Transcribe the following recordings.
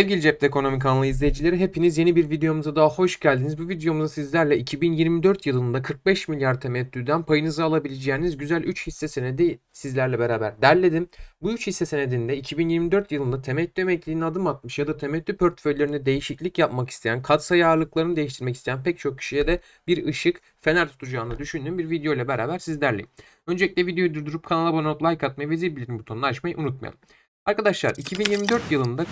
Sevgili Cepte Ekonomi kanalı izleyicileri hepiniz yeni bir videomuza daha hoş geldiniz. Bu videomuzda sizlerle 2024 yılında 45 milyar temettüden payınızı alabileceğiniz güzel 3 hisse senedi sizlerle beraber derledim. Bu 3 hisse senedinde 2024 yılında temettü emekliliğine adım atmış ya da temettü portföylerine değişiklik yapmak isteyen, katsayı ağırlıklarını değiştirmek isteyen pek çok kişiye de bir ışık fener tutacağını düşündüğüm bir video ile beraber sizlerleyim. Öncelikle videoyu durdurup kanala abone olup like atmayı ve zil bildirim butonunu açmayı unutmayalım. Arkadaşlar 2024 yılında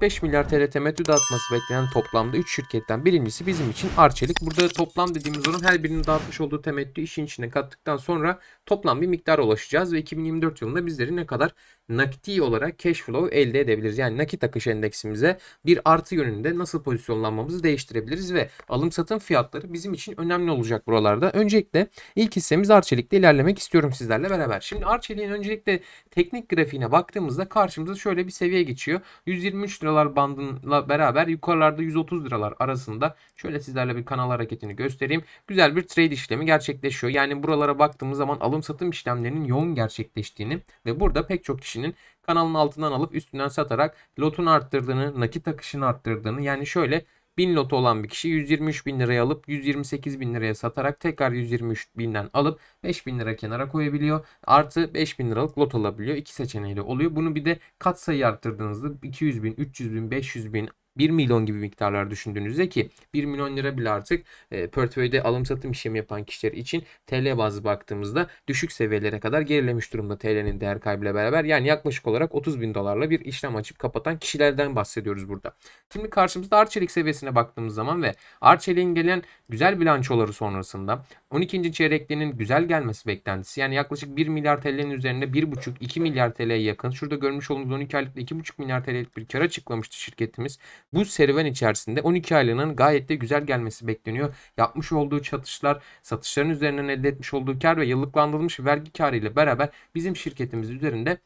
40-45 milyar TL temettü dağıtması beklenen toplamda 3 şirketten birincisi bizim için Arçelik. Burada toplam dediğimiz onun her birinin dağıtmış olduğu temettü işin içine kattıktan sonra toplam bir miktara ulaşacağız ve 2024 yılında bizleri ne kadar nakdi olarak cash flow elde edebiliriz. Yani nakit akış endeksimize bir artı yönünde nasıl pozisyonlanmamızı değiştirebiliriz ve alım satım fiyatları bizim için önemli olacak buralarda. Öncelikle ilk hissemiz Arçelik'te ilerlemek istiyorum sizlerle beraber. Şimdi Arçelik'in öncelikle teknik grafiğine baktığımızda karşımıza şöyle bir seviye geçiyor. 123 liralar bandıyla beraber yukarılarda 130 liralar arasında şöyle sizlerle bir kanal hareketini göstereyim. Güzel bir trade işlemi gerçekleşiyor. Yani buralara baktığımız zaman alım satım işlemlerinin yoğun gerçekleştiğini ve burada pek çok kişinin kanalın altından alıp üstünden satarak lotunu arttırdığını, nakit akışını arttırdığını yani şöyle 1000 lotu olan bir kişi 123 bin liraya alıp 128 bin liraya satarak tekrar 123 binden alıp 5 bin lira kenara koyabiliyor. Artı 5 bin liralık lot alabiliyor. İki seçeneğiyle oluyor. Bunu bir de kat sayı arttırdığınızda 200 bin, 300 bin, 500 bin 1 milyon gibi miktarlar düşündüğünüzde ki 1 milyon lira bile artık e, portföyde alım satım işlemi yapan kişiler için TL bazı baktığımızda düşük seviyelere kadar gerilemiş durumda TL'nin değer kaybıyla beraber. Yani yaklaşık olarak 30 bin dolarla bir işlem açıp kapatan kişilerden bahsediyoruz burada. Şimdi karşımızda Arçelik seviyesine baktığımız zaman ve Arçelik'in gelen güzel bilançoları sonrasında 12. çeyrekliğinin güzel gelmesi beklentisi yani yaklaşık 1 milyar TL'nin üzerinde 1,5-2 milyar TL'ye yakın. Şurada görmüş olduğunuz 12 aylıkta 2,5 milyar TL'lik bir kar açıklamıştı şirketimiz. Bu serüven içerisinde 12 aylığının gayet de güzel gelmesi bekleniyor. Yapmış olduğu çatışlar, satışların üzerinden elde etmiş olduğu kar ve yıllıklandırılmış vergi karı ile beraber bizim şirketimiz üzerinde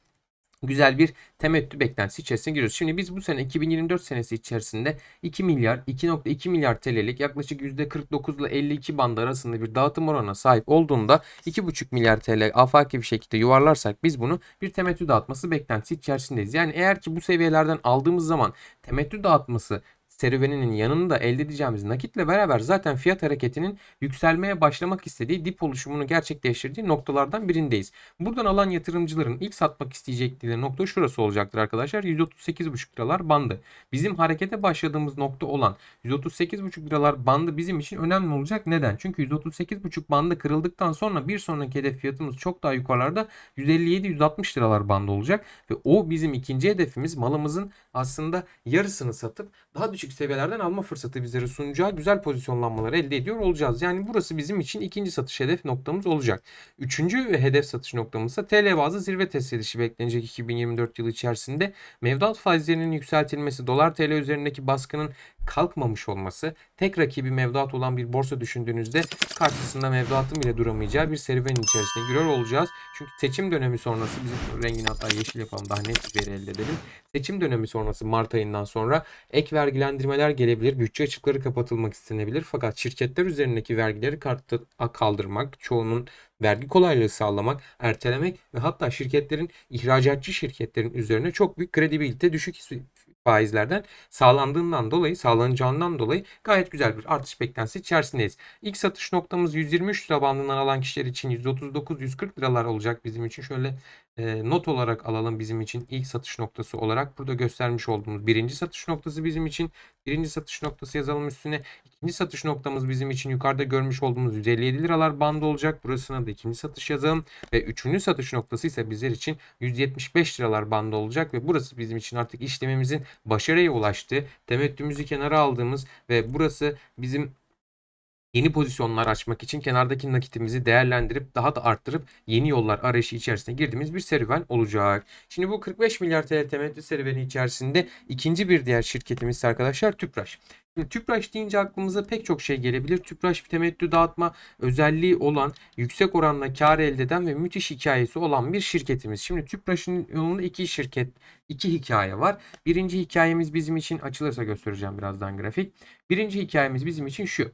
güzel bir temettü beklentisi içerisine giriyoruz. Şimdi biz bu sene 2024 senesi içerisinde 2 milyar 2.2 milyar TL'lik yaklaşık %49 ile 52 bandı arasında bir dağıtım oranına sahip olduğunda 2.5 milyar TL afaki bir şekilde yuvarlarsak biz bunu bir temettü dağıtması beklentisi içerisindeyiz. Yani eğer ki bu seviyelerden aldığımız zaman temettü dağıtması serüveninin yanında elde edeceğimiz nakitle beraber zaten fiyat hareketinin yükselmeye başlamak istediği dip oluşumunu gerçekleştirdiği noktalardan birindeyiz. Buradan alan yatırımcıların ilk satmak isteyecekleri nokta şurası olacaktır arkadaşlar. 138,5 liralar bandı. Bizim harekete başladığımız nokta olan 138,5 liralar bandı bizim için önemli olacak. Neden? Çünkü 138,5 bandı kırıldıktan sonra bir sonraki hedef fiyatımız çok daha yukarılarda 157-160 liralar bandı olacak ve o bizim ikinci hedefimiz malımızın aslında yarısını satıp daha düşük seviyelerden alma fırsatı bizlere sunacağı güzel pozisyonlanmaları elde ediyor olacağız. Yani burası bizim için ikinci satış hedef noktamız olacak. Üçüncü ve hedef satış noktamız ise TL bazlı zirve test edişi beklenecek 2024 yılı içerisinde. Mevduat faizlerinin yükseltilmesi, dolar TL üzerindeki baskının kalkmamış olması, tek rakibi mevduat olan bir borsa düşündüğünüzde karşısında mevduatın bile duramayacağı bir serüvenin içerisine giriyor olacağız. Çünkü seçim dönemi sonrası bizim rengini hatta yeşil yapalım daha net bir veri elde edelim. Seçim dönemi sonrası Mart ayından sonra ek vergilendirmeler gelebilir. Bütçe açıkları kapatılmak istenebilir. Fakat şirketler üzerindeki vergileri kaldırmak, çoğunun vergi kolaylığı sağlamak, ertelemek ve hatta şirketlerin ihracatçı şirketlerin üzerine çok büyük kredibilite düşük faizlerden sağlandığından dolayı, sağlanacağından dolayı gayet güzel bir artış beklentisi içerisindeyiz. İlk satış noktamız 123 lira bandından alan kişiler için 139-140 liralar olacak bizim için. Şöyle e, not olarak alalım bizim için ilk satış noktası olarak. Burada göstermiş olduğumuz birinci satış noktası bizim için. Birinci satış noktası yazalım üstüne. İkinci satış noktamız bizim için yukarıda görmüş olduğumuz 157 liralar bandı olacak. Burasına da ikinci satış yazalım. Ve üçüncü satış noktası ise bizler için 175 liralar bandı olacak. Ve burası bizim için artık işlemimizin başarıya ulaştığı, temettümüzü kenara aldığımız ve burası bizim yeni pozisyonlar açmak için kenardaki nakitimizi değerlendirip daha da arttırıp yeni yollar arayışı içerisine girdiğimiz bir serüven olacak. Şimdi bu 45 milyar TL temettü serüveni içerisinde ikinci bir diğer şirketimiz arkadaşlar Tüpraş. Şimdi Tüpraş deyince aklımıza pek çok şey gelebilir. Tüpraş bir temettü dağıtma özelliği olan, yüksek oranla kar elde eden ve müthiş hikayesi olan bir şirketimiz. Şimdi Tüpraş'ın yolunda iki şirket, iki hikaye var. Birinci hikayemiz bizim için açılırsa göstereceğim birazdan grafik. Birinci hikayemiz bizim için şu.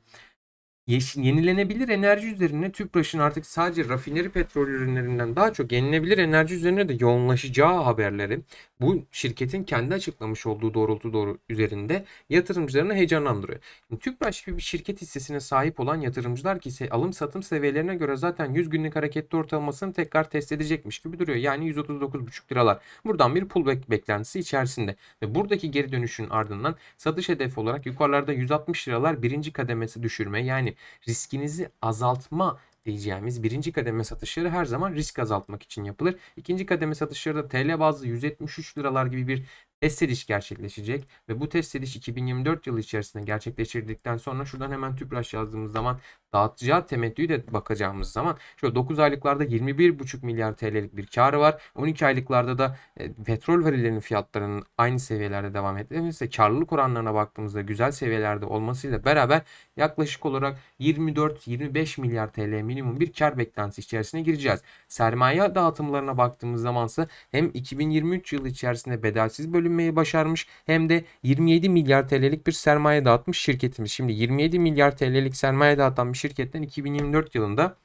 Yeşil, yenilenebilir enerji üzerine TÜPRAŞ'ın artık sadece rafineri petrol ürünlerinden daha çok yenilenebilir enerji üzerine de yoğunlaşacağı haberleri bu şirketin kendi açıklamış olduğu doğrultu doğru üzerinde yatırımcılarını heyecanlandırıyor. Şimdi TÜPRAŞ gibi bir şirket hissesine sahip olan yatırımcılar ki ise alım satım seviyelerine göre zaten 100 günlük hareketli ortalamasını tekrar test edecekmiş gibi duruyor. Yani 139,5 liralar. Buradan bir pullback beklentisi içerisinde ve buradaki geri dönüşün ardından satış hedefi olarak yukarılarda 160 liralar birinci kademesi düşürme yani riskinizi azaltma diyeceğimiz birinci kademe satışları her zaman risk azaltmak için yapılır. İkinci kademe satışları da TL bazlı 173 liralar gibi bir test ediş gerçekleşecek ve bu test ediş 2024 yılı içerisinde gerçekleştirdikten sonra şuradan hemen TÜPRAŞ yazdığımız zaman dağıtacağı temettüyü de bakacağımız zaman şöyle 9 aylıklarda 21,5 milyar TL'lik bir karı var. 12 aylıklarda da e, petrol verilerinin fiyatlarının aynı seviyelerde devam etmesi karlılık oranlarına baktığımızda güzel seviyelerde olmasıyla beraber yaklaşık olarak 24-25 milyar TL minimum bir kar beklentisi içerisine gireceğiz. Sermaye dağıtımlarına baktığımız zamansa hem 2023 yılı içerisinde bedelsiz bölünmeyi başarmış hem de 27 milyar TL'lik bir sermaye dağıtmış şirketimiz. Şimdi 27 milyar TL'lik sermaye dağıtan bir şirketten 2024 yılında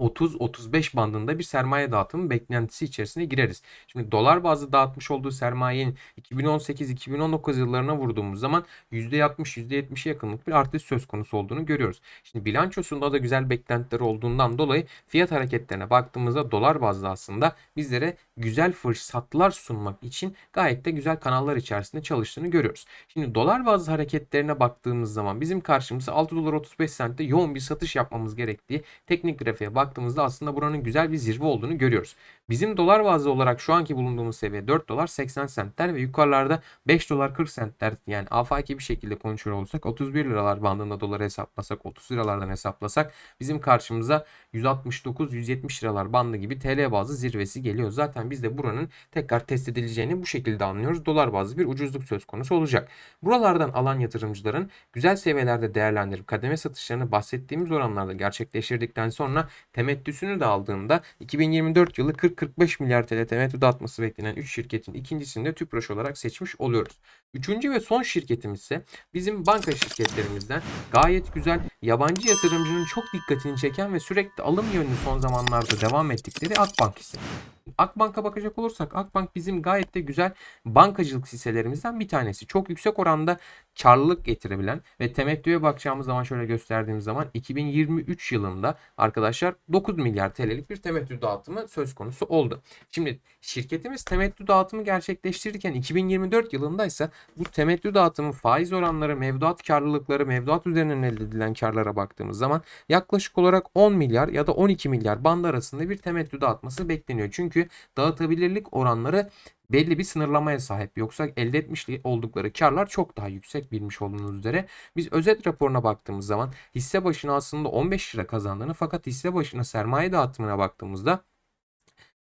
30-35 bandında bir sermaye dağıtımı beklentisi içerisine gireriz. Şimdi dolar bazlı dağıtmış olduğu sermayenin 2018-2019 yıllarına vurduğumuz zaman %60-%70'e yakınlık bir artış söz konusu olduğunu görüyoruz. Şimdi bilançosunda da güzel beklentileri olduğundan dolayı fiyat hareketlerine baktığımızda dolar bazlı aslında bizlere güzel fırsatlar sunmak için gayet de güzel kanallar içerisinde çalıştığını görüyoruz. Şimdi dolar bazlı hareketlerine baktığımız zaman bizim karşımıza 6 dolar 35 sentte yoğun bir satış yapmamız gerektiği teknik grafiğe baktığımızda aslında buranın güzel bir zirve olduğunu görüyoruz. Bizim dolar bazlı olarak şu anki bulunduğumuz seviye 4 dolar 80 sentler ve yukarılarda 5 dolar 40 sentler yani afaki bir şekilde konuşuyor olursak 31 liralar bandında doları hesaplasak 30 liralardan hesaplasak bizim karşımıza 169-170 liralar bandı gibi TL bazlı zirvesi geliyor. Zaten biz de buranın tekrar test edileceğini bu şekilde anlıyoruz. Dolar bazlı bir ucuzluk söz konusu olacak. Buralardan alan yatırımcıların güzel seviyelerde değerlendirip kademe satışlarını bahsettiğimiz oranlarda gerçekleştirdikten sonra temettüsünü de aldığında 2024 yılı 40-45 milyar TL temettü dağıtması beklenen 3 şirketin ikincisini de TÜPRAŞ olarak seçmiş oluyoruz. Üçüncü ve son şirketimiz ise bizim banka şirketlerimizden gayet güzel yabancı yatırımcının çok dikkatini çeken ve sürekli alım yönlü son zamanlarda devam ettikleri Akbank hissesi. Akbank'a bakacak olursak Akbank bizim gayet de güzel bankacılık hisselerimizden bir tanesi. Çok yüksek oranda karlılık getirebilen ve temettüye bakacağımız zaman şöyle gösterdiğimiz zaman 2023 yılında arkadaşlar 9 milyar TL'lik bir temettü dağıtımı söz konusu oldu. Şimdi şirketimiz temettü dağıtımı gerçekleştirirken 2024 yılında ise bu temettü dağıtımı faiz oranları, mevduat karlılıkları, mevduat üzerinden elde edilen karlara baktığımız zaman yaklaşık olarak 10 milyar ya da 12 milyar bandı arasında bir temettü dağıtması bekleniyor. Çünkü dağıtabilirlik oranları belli bir sınırlamaya sahip. Yoksa elde etmiş oldukları karlar çok daha yüksek bilmiş olduğunuz üzere. Biz özet raporuna baktığımız zaman hisse başına aslında 15 lira kazandığını fakat hisse başına sermaye dağıtımına baktığımızda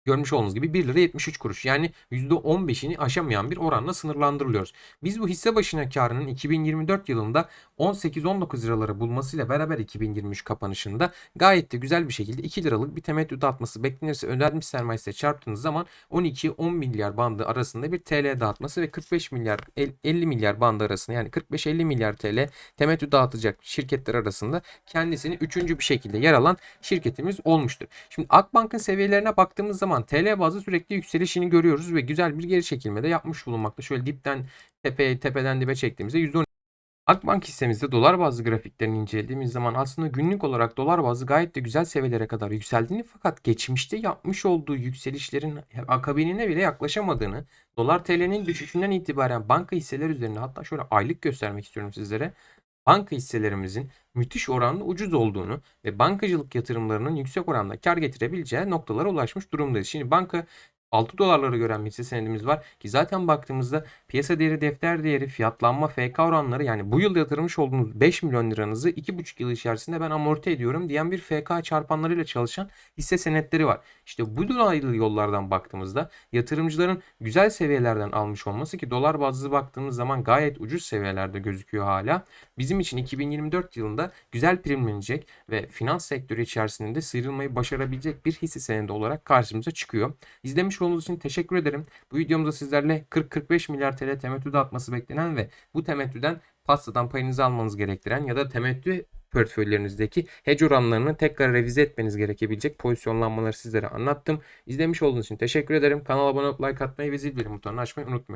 Görmüş olduğunuz gibi 1 lira 73 kuruş. Yani %15'ini aşamayan bir oranla sınırlandırılıyoruz. Biz bu hisse başına karının 2024 yılında 18-19 liraları bulmasıyla beraber 2023 kapanışında gayet de güzel bir şekilde 2 liralık bir temettü dağıtması beklenirse ödenmiş sermayesiyle çarptığınız zaman 12-10 milyar bandı arasında bir TL dağıtması ve 45 milyar 50 milyar bandı arasında yani 45-50 milyar TL temettü dağıtacak şirketler arasında kendisini üçüncü bir şekilde yer alan şirketimiz olmuştur. Şimdi Akbank'ın seviyelerine baktığımız zaman zaman TL bazlı sürekli yükselişini görüyoruz ve güzel bir geri çekilme de yapmış bulunmakta. Şöyle dipten tepeye, tepeden dibe çektiğimizde %10 Akbank hissemizde dolar bazlı grafiklerini incelediğimiz zaman aslında günlük olarak dolar bazlı gayet de güzel seviyelere kadar yükseldiğini fakat geçmişte yapmış olduğu yükselişlerin akabinine bile yaklaşamadığını, dolar TL'nin düşüşünden itibaren banka hisseler üzerinde hatta şöyle aylık göstermek istiyorum sizlere banka hisselerimizin müthiş oranda ucuz olduğunu ve bankacılık yatırımlarının yüksek oranda kar getirebileceği noktalara ulaşmış durumdayız. Şimdi banka 6 dolarları gören bir hisse senedimiz var ki zaten baktığımızda piyasa değeri, defter değeri, fiyatlanma, FK oranları yani bu yıl yatırmış olduğunuz 5 milyon liranızı 2,5 yıl içerisinde ben amorti ediyorum diyen bir FK çarpanlarıyla çalışan hisse senetleri var. İşte bu dolaylı yollardan baktığımızda yatırımcıların güzel seviyelerden almış olması ki dolar bazlı baktığımız zaman gayet ucuz seviyelerde gözüküyor hala. Bizim için 2024 yılında güzel primlenecek ve finans sektörü içerisinde sıyrılmayı başarabilecek bir hisse senedi olarak karşımıza çıkıyor. Olduğunuz için teşekkür ederim. Bu videomuzda sizlerle 40-45 milyar TL temettü dağıtması beklenen ve bu temettüden pastadan payınızı almanız gerektiren ya da temettü portföylerinizdeki hedge oranlarını tekrar revize etmeniz gerekebilecek pozisyonlanmaları sizlere anlattım. İzlemiş olduğunuz için teşekkür ederim. Kanala abone olup like atmayı ve zil bildirim butonunu açmayı unutmayın.